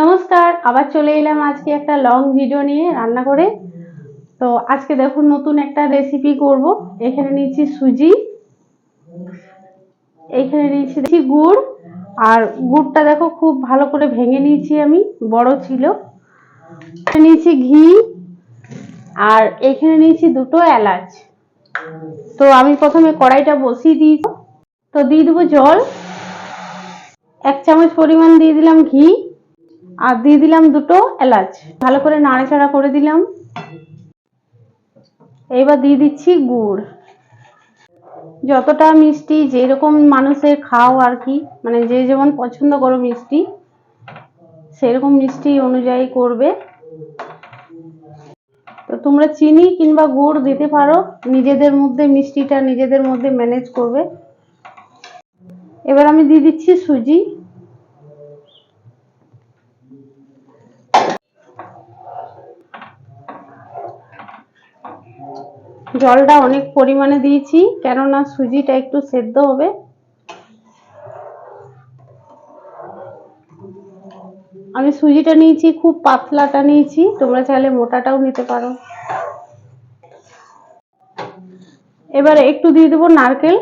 নমস্কার, আবার চলে এলাম আজকে একটা লং ভিডিও নিয়ে রান্না করে। তো আজকে দেখুন নতুন একটা রেসিপি করব। এখানে নিয়েছি সুজি, এখানে দেখছি গুড়, আর গুড়টা দেখো খুব ভালো করে ভেঙে নিয়েছি আমি, বড় ছিল। নিয়েছি ঘি, আর এখানে নিয়েছি দুটো এলাচ। তো আমি প্রথমে কড়াইটা বসিয়ে দিয়েছি। তো দিয়ে দেবো জল। এক চামচ পরিমাণ দিয়ে দিলাম ঘি। আর দিয়ে দিলাম দুটো এলাচ। ভালো করে নাড়াচাড়া করে দিলাম। এবার দিয়ে দিচ্ছি গুড়। যতটা মিষ্টি, যেরকম মানুষের খাও আর কি মানে যে যেমন পছন্দ করো মিষ্টি, সেরকম মিষ্টি অনুযায়ী করবে। তো তোমরা চিনি কিংবা গুড় দিতে পারো, নিজেদের মধ্যে মিষ্টিটা নিজেদের মধ্যে ম্যানেজ করবে। এবার আমি দিয়ে দিচ্ছি সুজি। জলটা অনেক পরিমাণে দিয়েছি, কেননা সুজিটা একটু সেদ্ধ হবে। আমি সুজিটা নিয়েছি, খুব পাতলাটা নিয়েছি, তোমরা চাইলে মোটাটাও নিতে পারো। এবার একটু দিয়ে দেবো নারকেল।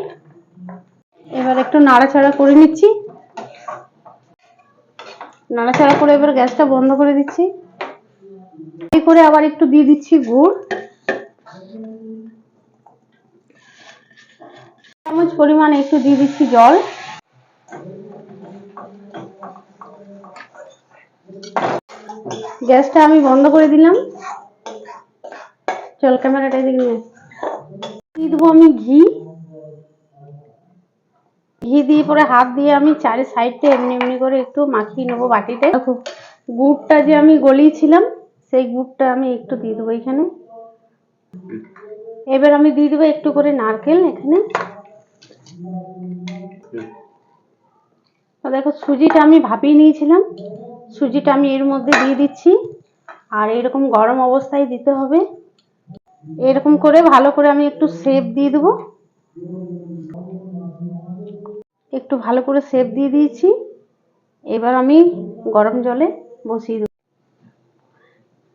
এবার একটু নাড়াচাড়া করে নিচ্ছি। নাড়াচাড়া করে এবার গ্যাসটা বন্ধ করে দিচ্ছি। করে আবার একটু দিয়ে দিচ্ছি গুড়। চামচ পরিমাণ একটু দিয়ে দিচ্ছি জল। গ্যাসটা আমি বন্ধ করে দিলাম। চল, ক্যামেরাটা দিয়ে দেবো আমি ঘি। ঘি দিয়ে পরে হাত দিয়ে আমি চারি সাইডটা এমনি এমনি করে একটু মাখিয়ে নেব বাটিতে। গুড়টা যে আমি গলিয়েছিলাম, সেই গুড়টা আমি একটু দিয়ে দেবো এখানে। এবার আমি দিয়ে দেবো একটু করে নারকেল এখানে। তো দেখো, সুজিটা আমি ভাপিয়ে নিয়েছিলাম। সুজিটা আমি এর মধ্যে দিয়ে দিচ্ছি। আর এরকম গরম অবস্থায় দিতে হবে। এরকম করে ভালো করে আমি একটু সেপ দিয়ে দেবো। একটু ভালো করে সেপ দিয়ে দিয়েছি। এবার আমি গরম জলে বসিয়ে দেবো।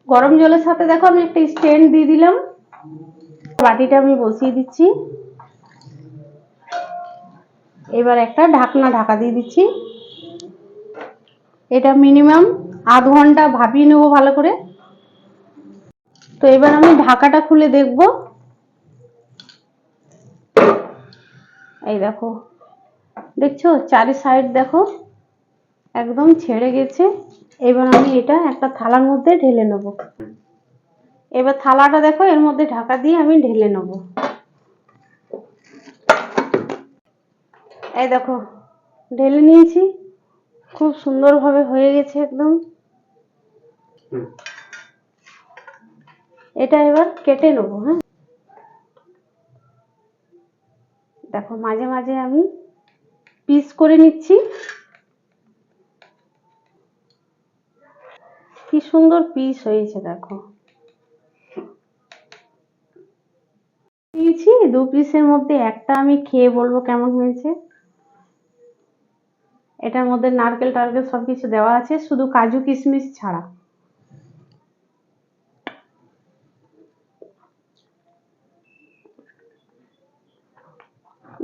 গরম জলের সাথে দেখো, আমি একটা স্ট্যান্ড দিয়ে দিলাম। বাটিটা আমি বসিয়ে দিচ্ছি। এবার একটা ঢাকনা ঢাকা দিয়ে দিচ্ছি। এটা মিনিমাম আধ ঘণ্টা ভাপিয়ে নেব ভালো করে। তো এবার আমি ঢাকাটা খুলে দেখব। এই দেখো, দেখছ? চারি সাইড দেখো, একদম ছেড়ে গেছে। এবার আমি এটা একটা থালার মধ্যে ঢেলে নেব। এবার থালাটা দেখো, এর মধ্যে ঢাকা দিয়ে আমি ঢেলে নেব। এই দেখো ঢেলে নিয়েছি। খুব সুন্দরভাবে হয়ে গেছে একদম। এটা এবার কেটে নেব হ্যাঁ? দেখো মাঝে মাঝে আমি পিস করে নিচ্ছি। কি সুন্দর পিস হয়েছে দেখো। নিয়েছি দু পিসের মধ্যে একটা আমি খেয়ে বলব কেমন হয়েছে। এটার মধ্যে নারকেল টারকেল সব কিছু দেওয়া আছে, শুধু কাজু কিশমিশ ছাড়া।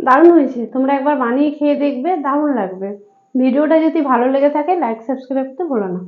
দারুণ হয়েছে, তোমরা একবার বানিয়ে খেয়ে দেখবে, দারুণ লাগবে। ভিডিওটা যদি ভালো লেগে থাকে লাইক সাবস্ক্রাইব করতে ভুলো না।